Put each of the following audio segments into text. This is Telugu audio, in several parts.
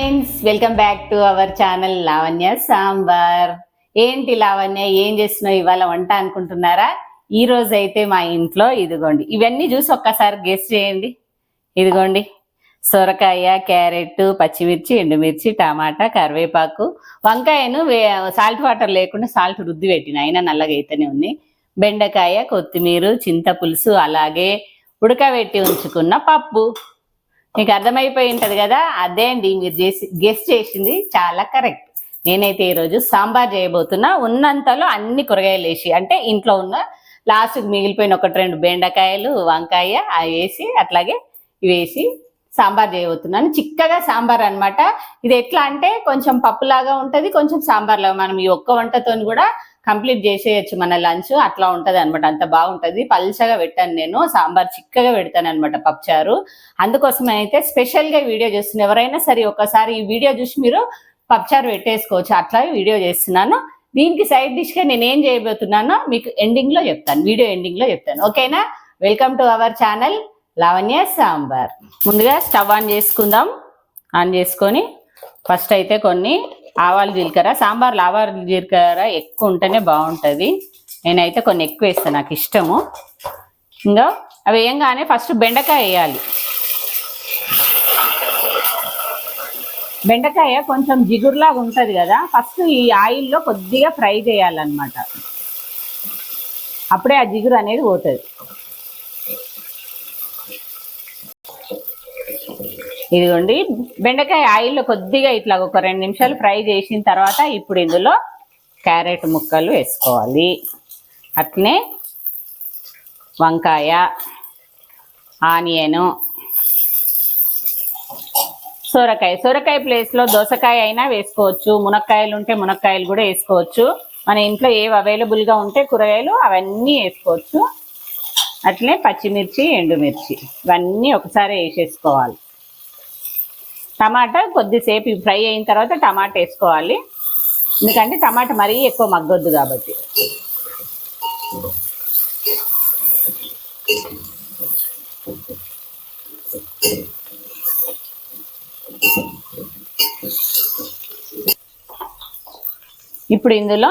Friends welcome back to our channel Lavanya sambar. ఏంటి లావణ్య ఏం చేస్తున్నావు? ఇవాళ వంట అనుకుంటున్నారా? ఈ రోజు అయితే మా ఇంట్లో ఇదిగోండి. ఇవన్నీ చూసి ఒక్కసారి గెస్ చేయండి. ఇదిగోండి. సొరకాయ క్యారెట్ పచ్చిమిర్చి ఎండుమిర్చి టమాటా కరివేపాకు వంకాయను సాల్ట్ వాటర్ లేకుండా సాల్ట్ రుద్ది పెట్టిన. అయినా నల్లగా అయితేనే ఉంది. బెండకాయ కొత్తిమీర చింతపులుసు అలాగే ఉడకబెట్టి ఉంచుకున్న పప్పు. మీకు అర్థమైపోయి ఉంటది కదా? అదే అండి మీరు చేసి గెస్ట్ చేసింది చాలా కరెక్ట్ నేనైతే ఈరోజు సాంబార్ చేయబోతున్నా. ఉన్నంతలో అన్ని కూరగాయలు వేసి అంటే ఇంట్లో ఉన్న లాస్ట్కి మిగిలిపోయిన ఒకటి రెండు బెండకాయలు వంకాయ అవి వేసి అట్లాగే ఇవి వేసి సాంబార్ చేయబోతున్నాను. చిక్కగా సాంబార్ అనమాట ఇది ఎట్లా అంటే కొంచెం పప్పులాగా ఉంటుంది కొంచెం సాంబార్లాగా. మనం ఈ ఒక్క వంటతో కూడా కంప్లీట్ చేసేయచ్చు మన లంచ్ అట్లా ఉంటది అనమాట అంత బాగుంటది. పల్చగా పెట్టాను నేను సాంబార్ చిక్కగా పెడతాను అనమాట పప్పుచారు. అందుకోసం అయితే స్పెషల్గా వీడియో చేస్తున్నాను ఎవరైనా సరే ఒకసారి ఈ వీడియో చూసి మీరు పప్పుచారు పెట్టేసుకోవచ్చు. అట్లా వీడియో చేస్తున్నాను. దీనికి సైడ్ డిష్గా నేను ఏం చేయబోతున్నానో మీకు ఎండింగ్లో చెప్తాను. వీడియో ఎండింగ్లో చెప్తాను. ఓకేనా? Welcome to our channel Lavanya sambar. ముందుగా స్టవ్ ఆన్ చేసుకుందాం. ఆన్ చేసుకొని ఫస్ట్ అయితే కొన్ని ఆవాలు జీలకర్ర సాంబార్లో ఆవాలు జీలకర్ర ఎక్కువ ఉంటేనే బాగుంటుంది. నేనైతే కొన్ని ఎక్కువ వేస్తాను నాకు ఇష్టము. ఇంకా అవి వేయంగానే ఫస్ట్ బెండకాయ వేయాలి. బెండకాయ కొంచెం జిగురులాగా ఉంటుంది కదా ఫస్ట్ ఈ ఆయిల్లో కొద్దిగా ఫ్రై చేయాలన్నమాట. అప్పుడే ఆ జిగురు అనేది పోతుంది. ఇదిగోండి బెండకాయ ఆయిల్లో కొద్దిగా ఇట్లా ఒక రెండు నిమిషాలు ఫ్రై చేసిన తర్వాత ఇప్పుడు ఇందులో క్యారెట్ ముక్కలు వేసుకోవాలి. అట్నే వంకాయ ఆనియను సొరకాయ. సొరకాయ ప్లేస్లో దోసకాయ అయినా వేసుకోవచ్చు. మునక్కాయలు ఉంటే మునక్కాయలు కూడా వేసుకోవచ్చు. మన ఇంట్లో ఏవి అవైలబుల్గా ఉంటే కూరగాయలు అవన్నీ వేసుకోవచ్చు. అట్లే పచ్చిమిర్చి ఎండుమిర్చి. ఇవన్నీ ఒకసారి వేసేసుకోవాలి. టమాటా కొద్దిసేపు ఫ్రై అయిన తర్వాత టమాటా వేసుకోవాలి. ఎందుకంటే టమాటా మరీ ఎక్కువ మగ్గొద్దు కాబట్టి. ఇప్పుడు ఇందులో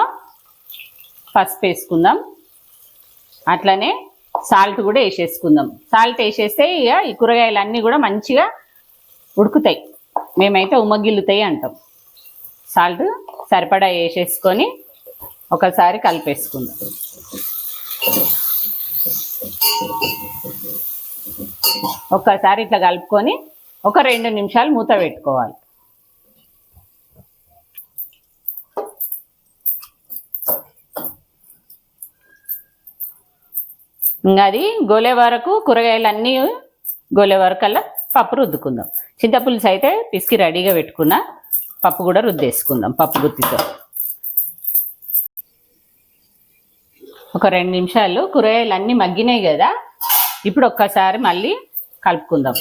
పసుపు వేసుకుందాం. అట్లనే సాల్ట్ కూడా వేసేసుకుందాం. సాల్ట్ వేసేస్తే ఇక ఈ కూరగాయలు అన్నీ కూడా మంచిగా ఉడుకుతాయి. మేమైతే ఉమ్మగిల్లుతాయి అంటాం. సాల్ట్ సరిపడా వేసేసుకొని ఒకసారి కలిపేసుకుందాం. ఒక్కసారి ఇట్లా కలుపుకొని ఒక రెండు నిమిషాలు మూత పెట్టుకోవాలి. ఇంకా అది గోలే వరకు కూరగాయలు అన్నీ గోలే వరకు అలా పప్పు రుద్దుకుందాం. చింతపులుసు అయితే పిసికి రెడీగా పెట్టుకున్న పప్పు కూడా రుద్దేసుకుందాం పప్పు గుత్తితో. ఒక రెండు నిమిషాలు కూరగాయలు అన్నీ మగ్గినాయి కదా ఇప్పుడు ఒక్కసారి మళ్ళీ కలుపుకుందాం.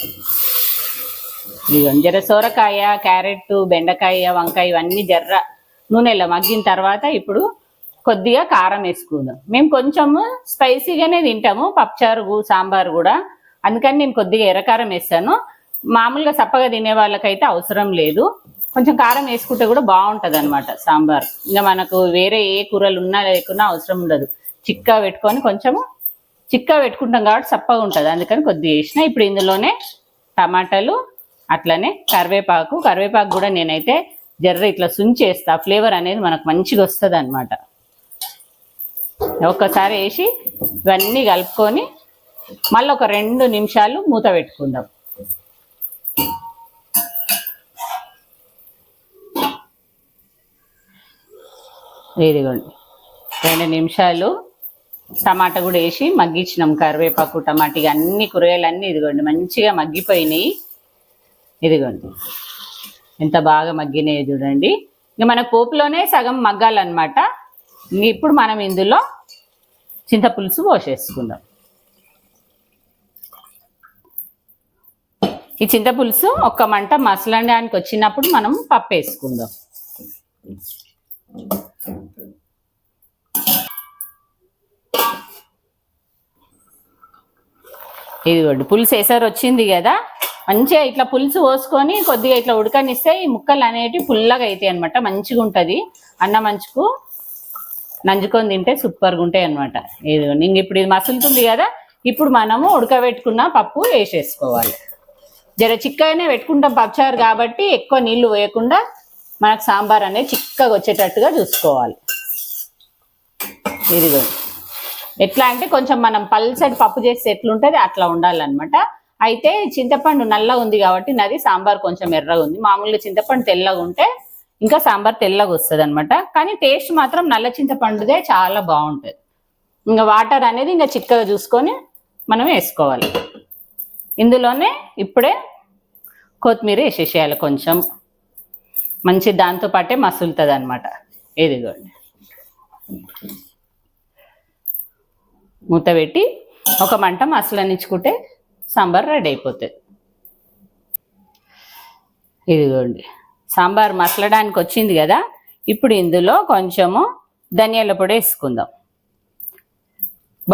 ఇదిగోండి జర సొరకాయ క్యారెట్ బెండకాయ వంకాయ ఇవన్నీ జర్ర నూనెలో మగ్గిన తర్వాత ఇప్పుడు కొద్దిగా కారం వేసుకుందాం. మేము కొంచెము స్పైసీగానే తింటాము పప్పుచారు సాంబార్ కూడా. అందుకని నేను కొద్దిగా ఎర్రకారం వేస్తాను. మామూలుగా సప్పగా తినే వాళ్ళకైతే అవసరం లేదు. కొంచెం కారం వేసుకుంటే కూడా బాగుంటుంది అనమాట సాంబార్. ఇంకా మనకు వేరే ఏ కూరలు ఉన్నా లేకున్నా అవసరం ఉండదు. చిక్కా పెట్టుకొని కొంచెము చిక్కా పెట్టుకుంటాం కాబట్టి సప్పగా ఉంటుంది. అందుకని కొద్దిగా వేసిన. ఇప్పుడు ఇందులోనే టమాటాలు అట్లనే కరివేపాకు. కరివేపాకు కూడా నేనైతే జర్ర ఇట్లా సుంచేస్తా ఫ్లేవర్ అనేది మనకు మంచిగా వస్తుంది అనమాట ఒక్కసారి వేసి ఇవన్నీ కలుపుకొని మళ్ళీ ఒక రెండు నిమిషాలు మూత పెట్టుకుందాం. ఇదిగోండి రెండు నిమిషాలు టమాటా కూడా వేసి మగ్గించినాం. కరివేపాకు టమాటా ఇక అన్ని కూరగాయలు అన్నీ ఇదిగోండి. మంచిగా మగ్గిపోయినాయి. ఇదిగోండి. ఎంత బాగా మగ్గినాయి చూడండి. ఇక మన పోపులోనే సగం మగ్గాలన్నమాట. ఇప్పుడు మనం ఇందులో చింతపులుసు పోసేసుకుందాం. ఈ చింతపులుసు ఒక్క మంట మసలడానికి వచ్చినప్పుడు మనం పప్పు వేసుకుందాం ఇదిగోండి పులుసు వేసారు వచ్చింది కదా? మంచిగా ఇట్లా పులుసు పోసుకొని కొద్దిగా ఇట్లా ఉడకనిస్తే ఈ ముక్కలు అనేటివి పుల్లగా అవుతాయి అనమాట మంచిగా ఉంటుంది. అన్న మంచుకు నంజుకొని తింటే సూపర్గా ఉంటాయి అనమాట ఇది ఇంక ఇప్పుడు ఇది మసులుతుంది కదా? ఇప్పుడు మనము ఉడకబెట్టుకున్న పప్పు వేసేసుకోవాలి. జర చిక్కగానే పెట్టుకుంటాం పప్పుచారు కాబట్టి ఎక్కువ నీళ్ళు వేయకుండా మనకు సాంబార్ అనేది చిక్కగా వచ్చేటట్టుగా చూసుకోవాలి. ఇదిగో. ఎట్లా అంటే కొంచెం మనం పల్సటి పప్పు చేస్తే ఎట్లుంటుంది అట్లా ఉండాలన్నమాట. అయితే చింతపండు నల్లగా ఉంది కాబట్టి నాది సాంబార్ కొంచెం ఎర్రగా ఉంది. మామూలుగా చింతపండు తెల్లగా ఉంటే ఇంకా సాంబార్ తెల్లగా వస్తుంది అనమాట కానీ టేస్ట్ మాత్రం నల్ల చింతపండుదే చాలా బాగుంటుంది. ఇంకా వాటర్ అనేది ఇంకా చిక్కగా చూసుకొని మనం వేసుకోవాలి. ఇందులోనే ఇప్పుడే కొత్తిమీర వేసేసేయాలి కొంచెం. మంచి దాంతో పాటే మసులుతుంది అనమాట ఇదిగోండి. మూత పెట్టి ఒక మంట మసలనిచ్చుకుంటే సాంబార్ రెడీ అయిపోతుంది. ఇదిగోండి. సాంబార్ మసలడానికి వచ్చింది కదా ఇప్పుడు ఇందులో కొంచెము ధనియాల పొడి వేసుకుందాం.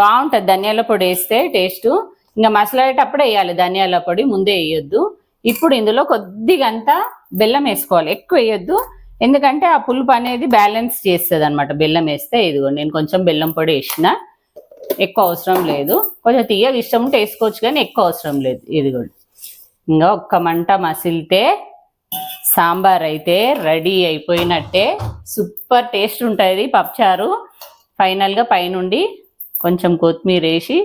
బాగుంటుంది ధనియాల పొడి వేస్తే టేస్ట్. ఇంకా మసలేటప్పుడే వేయాలి ధనియాల పొడి ముందే వేయొద్దు. ఇప్పుడు ఇందులో కొద్దిగంతా బెల్లం వేసుకోవాలి. ఎక్కువ వేయొద్దు. ఎందుకంటే ఆ పులుపు అనేది బ్యాలెన్స్ చేస్తుంది అనమాట బెల్లం వేస్తే ఇదిగో నేను కొంచెం బెల్లం పొడి వేసిన. ఎక్కువ అవసరం లేదు. కొంచెం తీయగా ఇష్టం ఉంటే వేసుకోవచ్చు కానీ ఎక్కువ అవసరం లేదు. ఇదిగోండి. ఇంకా ఒక్క మంట మసిలితే సాంబార్ అయితే రెడీ అయిపోయినట్టే. సూపర్ టేస్ట్ ఉంటుంది పప్పుచారు. ఫైనల్గా పైనుండి కొంచెం కొత్తిమీర వేసి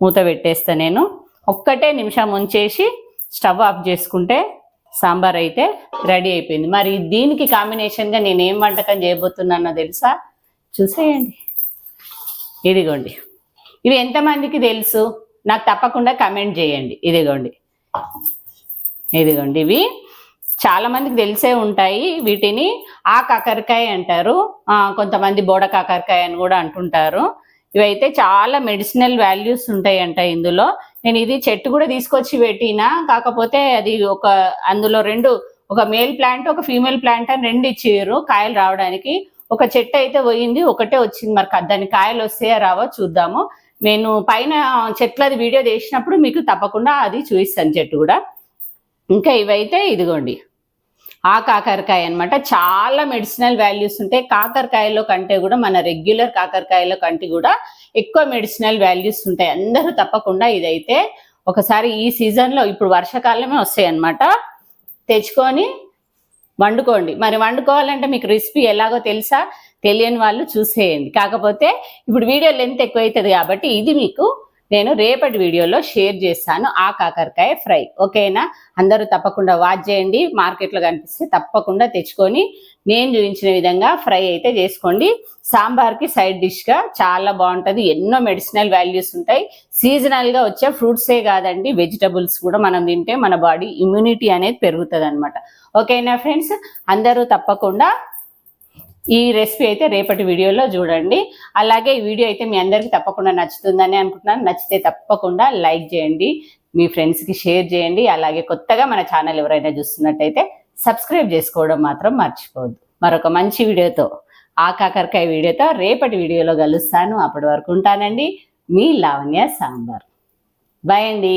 మూత పెట్టేస్తా నేను. ఒక్కటే నిమిషం ఉంచేసి స్టవ్ ఆఫ్ చేసుకుంటే సాంబార్ అయితే రెడీ అయిపోయింది. మరి దీనికి కాంబినేషన్గా నేను ఏం వంటకం చేయబోతున్నానో తెలుసా? చూసేయండి. ఇదిగోండి. ఇవి ఎంతమందికి తెలుసు? నాకు తప్పకుండా కమెంట్ చేయండి. ఇదిగోండి. ఇదిగోండి. ఇవి చాలామందికి తెలిసే ఉంటాయి. వీటిని ఆ కాకరకాయ అంటారు. కొంతమంది బోడ కాకరకాయ అని కూడా అంటుంటారు. ఇవైతే చాలా మెడిసినల్ వాల్యూస్ ఉంటాయంట ఇందులో. నేను ఇది చెట్టు కూడా తీసుకొచ్చి పెట్టినా కాకపోతే అది ఒక అందులో రెండు ఒక మేల్ ప్లాంట్ ఒక ఫీమేల్ ప్లాంట్ అని రెండు ఇచ్చారు కాయలు రావడానికి. ఒక చెట్టు అయితే పోయింది ఒకటే వచ్చింది. మరి దాని కాయలు వస్తాయా రావో చూద్దాము. నేను పైన చెట్లది వీడియో చేసినప్పుడు మీకు తప్పకుండా అది చూపిస్తాను చెట్టు కూడా. ఇంకా ఇవైతే ఇదిగోండి. ఆ కాకరకాయ అన్నమాట. చాలా మెడిసినల్ వాల్యూస్ ఉంటాయి. కాకరకాయలో కంటే కూడా మన రెగ్యులర్ కాకరకాయలో కంటే కూడా ఎక్కువ మెడిసినల్ వాల్యూస్ ఉంటాయి. అందరూ తప్పకుండా ఇదైతే ఒకసారి ఈ సీజన్లో ఇప్పుడు వర్షాకాలమే వస్తాయి అన్నమాట తెచ్చుకొని వండుకోండి. మరి వండుకోవాలంటే మీకు రెసిపీ ఎలాగో తెలుసా? తెలియని వాళ్ళు చూసేయండి. కాకపోతే ఇప్పుడు వీడియో లెంత్ ఎక్కువ అవుతుంది కాబట్టి ఇది మీకు నేను రేపటి వీడియోలో షేర్ చేస్తాను ఆ కాకరకాయ ఫ్రై. ఓకేనా? అందరూ తప్పకుండా వాచ్ చేయండి. మార్కెట్లో కనిపిస్తే తప్పకుండా తెచ్చుకొని నేను చూపించిన విధంగా ఫ్రై అయితే చేసుకోండి. సాంబార్కి సైడ్ డిష్గా చాలా బాగుంటుంది. ఎన్నో మెడిసినల్ వాల్యూస్ ఉంటాయి. సీజనల్గా వచ్చే ఫ్రూట్సే కాదండి. వెజిటబుల్స్ కూడా మనం తింటే మన బాడీ ఇమ్యూనిటీ అనేది పెరుగుతుంది ఓకేనా ఫ్రెండ్స్? అందరూ తప్పకుండా ఈ రెసిపీ అయితే రేపటి వీడియోలో చూడండి. అలాగే ఈ వీడియో అయితే మీ అందరికీ తప్పకుండా నచ్చుతుందని అనుకుంటున్నాను. నచ్చితే తప్పకుండా లైక్ చేయండి మీ ఫ్రెండ్స్కి షేర్ చేయండి. అలాగే కొత్తగా మన ఛానల్ ఎవరైనా చూస్తున్నట్టయితే సబ్స్క్రైబ్ చేసుకోవడం మాత్రం మర్చిపోవద్దు. మరొక మంచి వీడియోతో ఆ కాకరకాయ వీడియోతో రేపటి వీడియోలో కలుస్తాను. అప్పటి వరకు ఉంటానండి. మీ లావణ్య సాంబార్. బాయ్ అండి.